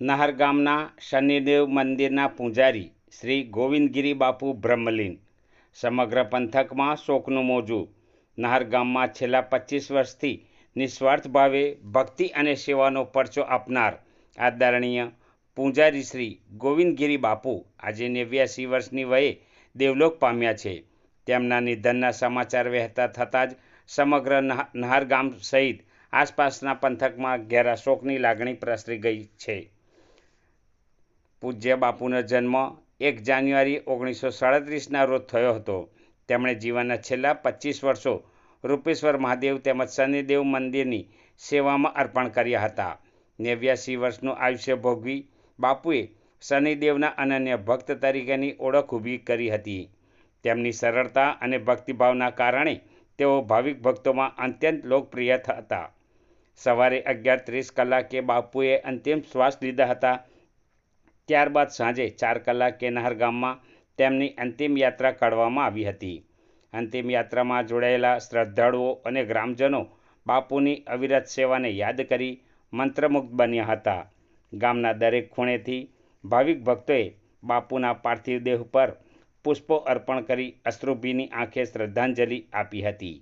નહર ગામના શનિદેવ મંદિરના પૂજારી શ્રી ગોવિંદગીરી બાપુ બ્રહ્મલીન. સમગ્ર પંથકમાં શોકનું મોજું. નહર ગામમાં છેલ્લા પચીસ વર્ષથી નિસ્વાર્થ ભાવે ભક્તિ અને સેવાનો પરચો આપનાર આદરણીય પૂજારી શ્રી ગોવિંદગીરી બાપુ આજે નેવ્યાસી વર્ષની વયે દેવલોક પામ્યા છે. તેમના નિધનના સમાચાર વહેતા થતાં જ સમગ્ર નહ- નહાર ગામ સહિત આસપાસના પંથકમાં ઘેરા શોકની લાગણી પ્રસરી ગઈ છે. પૂજ્ય બાપુનો જન્મ એક જાન્યુઆરી ઓગણીસો સાડત્રીસના રોજ થયો હતો. તેમણે જીવનના છેલ્લા પચીસ વર્ષો રૂપેશ્વર મહાદેવ તેમજ શનિદેવ મંદિરની સેવામાં અર્પણ કર્યા હતા. નેવ્યાસી વર્ષનું આયુષ્ય ભોગવી બાપુએ શનિદેવના અનન્ય ભક્ત તરીકેની ઓળખ ઊભી કરી હતી. તેમની સરળતા અને ભક્તિભાવના કારણે તેઓ ભાવિક ભક્તોમાં અત્યંત લોકપ્રિય હતા. સવારે અગિયાર ત્રીસ કલાકે બાપુએ અંતિમ શ્વાસ લીધા હતા. ત્યારબાદ સાંજે ચાર કલાકે નહર ગામમાં તેમની અંતિમ યાત્રા કાઢવામાં આવી હતી. અંતિમ યાત્રામાં જોડાયેલા શ્રદ્ધાળુઓ અને ગ્રામજનો બાપુની અવિરત સેવાને યાદ કરી મંત્રમુગ્ધ બન્યા હતા. ગામના દરેક ખૂણેથી ભાવિક ભક્તોએ બાપુના પાર્થિવ દેહ પર પુષ્પો અર્પણ કરી અશ્રુભીની આંખે શ્રદ્ધાંજલિ આપી હતી.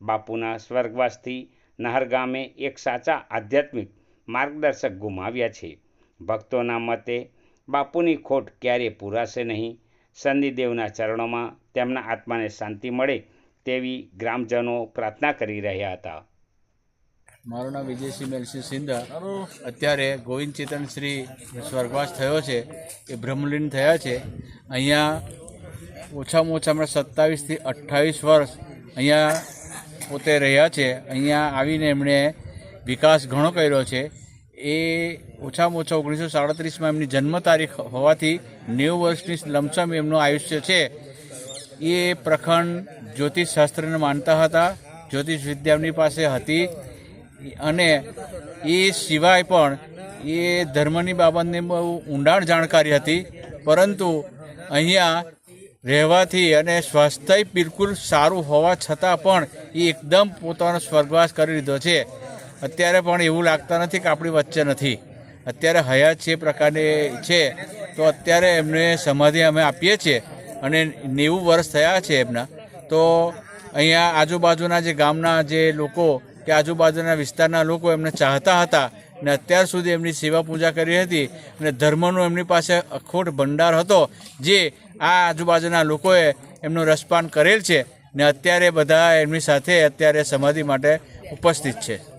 બાપુના સ્વર્ગવાસથી નહર ગામે એક સાચા આધ્યાત્મિક માર્ગદર્શક ગુમાવ્યા છે. ભક્તોના મતે બાપુની ખોટ ક્યારેય પૂરાશે નહીં. શનિદેવના ચરણોમાં તેમના આત્માને શાંતિ મળે તેવી ગ્રામજનો પ્રાર્થના કરી રહ્યા હતા. મારું નામ વિજયસિંહ મેલસિંહ સિંધા. અત્યારે ગોવિંદ ચેતન શ્રી સ્વર્ગવાસ થયો છે. એ બ્રહ્મલીન થયા છે. અહીંયા ઓછામાં ઓછા હમણાં સત્તાવીસથી અઠ્ઠાવીસ વર્ષ અહીંયા પોતે રહ્યા છે. અહીંયા આવીને એમણે વિકાસ ઘણો કર્યો છે. એ ઓછામાં ઓછા ઓગણીસો સાડત્રીસમાં એમની જન્મ તારીખ હોવાથી નેવું વર્ષની લમસમ એમનું આયુષ્ય છે. એ પ્રખંડ જ્યોતિષ શાસ્ત્રને માનતા હતા, જ્યોતિષ વિદ્યા પાસે હતી. અને એ સિવાય પણ એ ધર્મની બાબતની બહુ ઊંડાણ જાણકારી હતી. પરંતુ અહીંયા રહેવાથી અને સ્વાસ્થ્ય બિલકુલ સારું હોવા છતાં પણ એ એકદમ પોતાનો સ્વર્ગવાસ કરી લીધો છે. અત્યારે પણ એવું લાગતા નથી કે આપણી વચ્ચે નથી. અત્યારે હયાત છે પ્રકારની છે, તો અત્યારે એમને સમાધિ અમે આપીએ છીએ અને નેવું વર્ષ થયા છે એમના. તો અહીંયા આજુબાજુના જે ગામના જે લોકો, કે આજુબાજુના વિસ્તારના લોકો એમને ચાહતા હતા ને અત્યાર સુધી એમની સેવા પૂજા કરી હતી અને ધર્મનો એમની પાસે અખોટ ભંડાર હતો, જે આ આજુબાજુના લોકોએ એમનું રસપાન કરેલ છે ને અત્યારે બધા એમની સાથે અત્યારે સમાધિ માટે ઉપસ્થિત છે.